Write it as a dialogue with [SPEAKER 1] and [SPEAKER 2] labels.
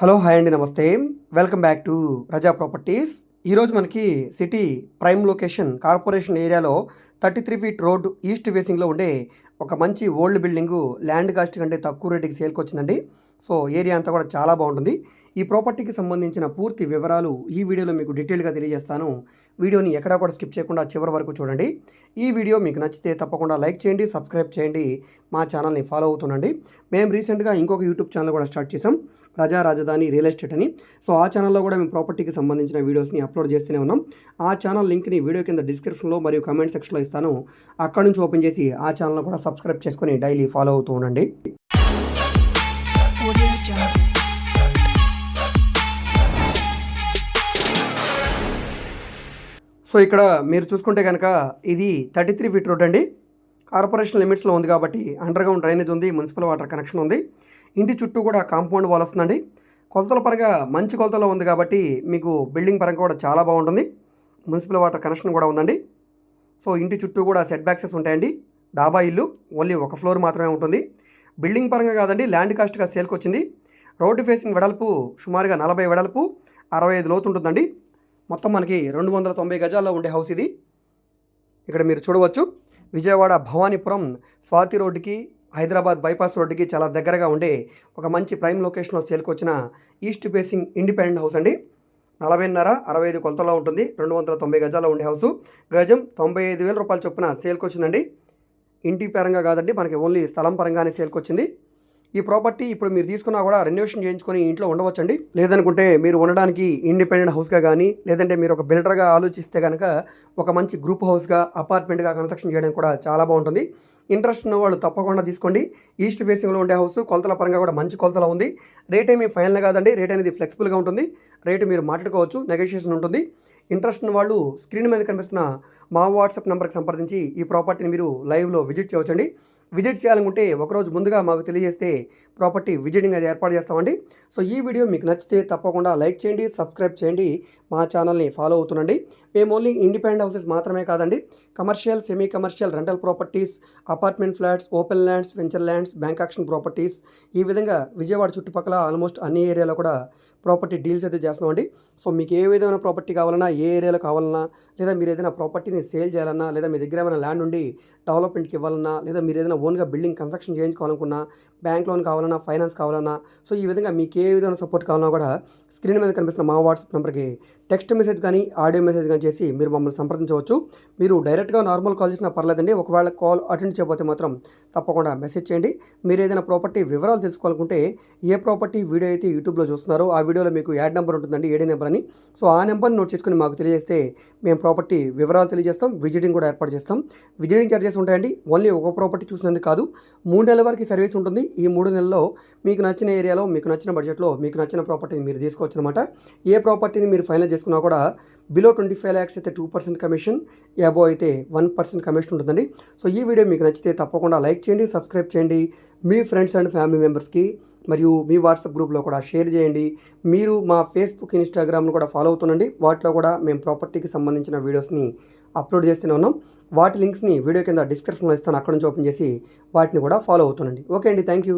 [SPEAKER 1] Hello hi అండి నమస్తే. Welcome back to Praja properties. ఈరోజు మనకి సిటీ ప్రైమ్ లొకేషన్ కార్పొరేషన్ ఏరియాలో thirty three feet road east ఫేసింగ్లో ఉండే ఒక మంచి ఓల్డ్ బిల్డింగు ల్యాండ్ కాస్ట్ కంటే తక్కువ రేటుకి సేల్కి వచ్చిందండి. సో ఏరియా అంతా కూడా చాలా బాగుంటుంది. ఈ ప్రాపర్టీకి సంబంధించిన పూర్తి వివరాలు ఈ వీడియోలో మీకు డీటెయిల్గా తెలియజేస్తాను. వీడియోని ఎక్కడా కూడా స్కిప్ చేయకుండా చివరి వరకు చూడండి. ఈ వీడియో మీకు నచ్చితే తప్పకుండా లైక్ చేయండి సబ్స్క్రైబ్ చేయండి మా ఛానల్ని ఫాలో అవుతుండండి. మేము రీసెంట్గా ఇంకొక యూట్యూబ్ ఛానల్ కూడా స్టార్ట్ చేసాం ప్రజా రాజధాని రియల్ ఎస్టేట్ అని. సో ఆ ఛానల్లో కూడా మేము ప్రాపర్టీకి సంబంధించిన వీడియోస్ని అప్లోడ్ చేస్తూనే ఉన్నాం. ఆ ఛానల్ లింక్ని వీడియో కింద డిస్క్రిప్షన్లో మరియు కమెంట్ సెక్షన్లో ఇస్తాను. అక్కడ నుంచి ఓపెన్ చేసి ఆ ఛానల్ కూడా సబ్స్క్రైబ్ చేసుకొని డైలీ ఫాలో అవుతూ ఉండండి.
[SPEAKER 2] Audio Jungle.
[SPEAKER 1] సో ఇక్కడ మీరు చూసుకుంటే కనుక ఇది థర్టీ త్రీ ఫీట్ రోడ్ అండి. కార్పొరేషన్ లిమిట్స్లో ఉంది కాబట్టి అండర్ గ్రౌండ్ డ్రైనేజ్ ఉంది మున్సిపల్ వాటర్ కనెక్షన్ ఉంది. ఇంటి చుట్టూ కూడా కాంపౌండ్ వాల్ వస్తుందండి. కొలతల పరంగా మంచి కొలతలో ఉంది కాబట్టి మీకు బిల్డింగ్ పరంగా కూడా చాలా బాగుంటుంది. మున్సిపల్ వాటర్ కనెక్షన్ కూడా ఉందండి. సో ఇంటి చుట్టూ కూడా సెట్ బ్యాక్సెస్ ఉంటాయండి. డాబా ఇల్లు ఓన్లీ ఒక ఫ్లోర్ మాత్రమే ఉంటుంది. బిల్డింగ్ పరంగా కాదండి ల్యాండ్ కాస్ట్గా సేల్కి వచ్చింది రోడ్డు ఫేసింగ్ వెడల్పు సుమారుగా నలభై వెడల్పు అరవై ఐదు లోతు ఉంటుందండి. మొత్తం మనకి రెండు వందల తొంభై గజాల్లో ఉండే హౌస్ ఇది. ఇక్కడ మీరు చూడవచ్చు విజయవాడ భవానీపురం స్వాతి రోడ్డుకి హైదరాబాద్ బైపాస్ రోడ్డుకి చాలా దగ్గరగా ఉండే ఒక మంచి ప్రైమ్ లొకేషన్లో సేల్కి వచ్చిన ఈస్ట్ ఫేసింగ్ ఇండిపెండెంట్ హౌస్ అండి. నలభైన్నర అరవై ఐదు కొలతలో ఉంటుంది రెండు వందల తొంభై గజాల్లో ఉండే హౌస్. గజం తొంభై ఐదు వేల రూపాయల చొప్పున సేల్కి వచ్చిందండి ఇంటి పరంగా కాదండి మనకి ఓన్లీ స్థలం పరంగానే సేల్కి వచ్చింది ఈ ప్రాపర్టీ ఇప్పుడు మీరు తీసుకున్నా కూడా రెన్యువేషన్ చేయించుకొని ఇంట్లో ఉండవచ్చండి. లేదనుకుంటే మీరు ఉండడానికి ఇండిపెండెంట్ హౌస్గా కానీ లేదంటే మీరు ఒక బిల్డర్గా ఆలోచిస్తే కనుక ఒక మంచి గ్రూప్ హౌస్గా అపార్ట్మెంట్గా కన్స్ట్రక్షన్ చేయడం కూడా చాలా బాగుంటుంది. ఇంట్రెస్ట్ ఉన్న వాళ్ళు తప్పకుండా తీసుకోండి. ఈస్ట్ ఫేసింగ్లో ఉండే హౌస్ కొలతల పరంగా కూడా మంచి కొలతల ఉంది. రేట్ ఏమీ ఫైనల్ కాదండి. రేట్ అనేది ఫ్లెక్సిబుల్గా ఉంటుంది. రేటు మీరు మాట్లాడుకోవచ్చు నెగోషియేషన్ ఉంటుంది. ఇంట్రెస్ట్ ఉన్న వాళ్ళు స్క్రీన్ మీద కనిపిస్తున్న మా వాట్సాప్ నెంబర్కి సంప్రదించి ఈ ప్రాపర్టీని మీరు లైవ్లో విజిట్ చేయవచ్చండి. విజిట్ చేయాలనుకుంటే ఒకరోజు ముందుగా మాకు తెలియజేస్తే ప్రాపర్టీ విజిటింగ్ అది ఏర్పాటు చేస్తామండి. సో ఈ వీడియో మీకు నచ్చితే తప్పకుండా లైక్ చేయండి సబ్స్క్రైబ్ చేయండి. మా ఛానల్ని ఫాలో అవుతుండండి. మేము ఓన్లీ ఇండిపెండెంట్ హౌసెస్ మాత్రమే కాదండి commercial semi commercial rental properties apartment flats open lands venture lands bank action properties ఈ విధంగా విజయవాడ చుట్టుపక్కల ఆల్మోస్ట్ అన్ని ఏరియాలో కూడా ప్రాపర్టీ డీల్స్ అయితే చేస్తున్నామండి. సో మీకు ఏ విధమైన ప్రాపర్టీ కావాలన్నా ఏ ఏరియాలో కావాలన్నా లేదా మీరు ఏదైనా ప్రాపర్టీని సేల్ చేయాలన్నా లేదా మీ దగ్గర ఏమైనా ల్యాండ్ ఉండి డెవలప్మెంట్కి ఇవ్వాలన్నా లేదా మీరు ఏదైనా ఓన్గా బిల్డింగ్ కన్స్ట్రక్షన్ చేయించుకోవాలనుకున్నా బ్యాంక్ లోన్ కావాలన్నా ఫైనాన్స్ కావాలన్నా సో ఈ విధంగా మీకు ఏ విధమైన సపోర్ట్ కావాలన్నా కూడా స్క్రీన్ మీద కనిపిస్తున్న మా వాట్సాప్ నెంబర్కి టెక్స్ట్ మెసేజ్ కానీ ఆడియో మెసేజ్ కానీ చేసి మీరు మమ్మల్ని సంప్రదించవచ్చు. మీరు డైరెక్ట్గా నార్మల్ కాల్ చేసినా పర్లేదండి. ఒకవేళ కాల్ అటెండ్ చేయకపోతే మాత్రం తప్పకుండా మెసేజ్ చేయండి. మీరు ఏదైనా ప్రాపర్టీ వివరాలు తెలుసుకోవాలనుకుంటే ఏ ప్రాపర్టీ వీడియో అయితే యూట్యూబ్లో చూస్తున్నారో ఆ వీడియోలో మీకు యాడ్ నెంబర్ ఉంటుందండి ఏడీ నెంబర్ అని. సో ఆ నెంబర్ని నోట్ చేసుకుని మాకు తెలియజేస్తే మేము ప్రాపర్టీ వివరాలు తెలియజేస్తాం విజిటింగ్ కూడా ఏర్పాటు చేస్తాం. విజిటింగ్ చార్జెస్ ఉంటాయండి. ఓన్లీ ఒక ప్రాపర్టీ చూసినందుకు కాదు. మూడు నెలల వరకు సర్వీస్ ఉంటుంది. ఈ మూడు నెలల్లో మీకు నచ్చిన ఏరియాలో మీకు నచ్చిన బడ్జెట్లో మీకు నచ్చిన ప్రాపర్టీని మీరు తీసుకోవచ్చు అనమాట ఏ ప్రాపర్టీని మీరు ఫైనల్ చేసుకున్నా కూడా బిలో ట్వంటీ ఫైవ్ ల్యాక్స్ అయితే టూ పర్సెంట్ కమిషన్ అబో అయితే వన్ పర్సెంట్ కమిషన్ ఉంటుందండి. సో ఈ వీడియో మీకు నచ్చితే తప్పకుండా లైక్ చేయండి సబ్స్క్రైబ్ చేయండి. మీ ఫ్రెండ్స్ అండ్ ఫ్యామిలీ మెంబర్స్కి మరియు మీ వాట్సాప్ గ్రూప్లో కూడా షేర్ చేయండి. మీరు మా ఫేస్బుక్ ఇన్స్టాగ్రామ్ను కూడా ఫాలో అవుతుండండి. వాటిలో కూడా మేము ప్రాపర్టీకి సంబంధించిన వీడియోస్ని అప్లోడ్ చేస్తూనే ఉన్నాం. వాటి లింక్స్ని వీడియో కింద డిస్క్రిప్షన్లో ఇస్తాను. అక్కడ నుంచి ఓపెన్ చేసి వాటిని కూడా ఫాలో అవుతుండండి. ఓకే అండి. Thank you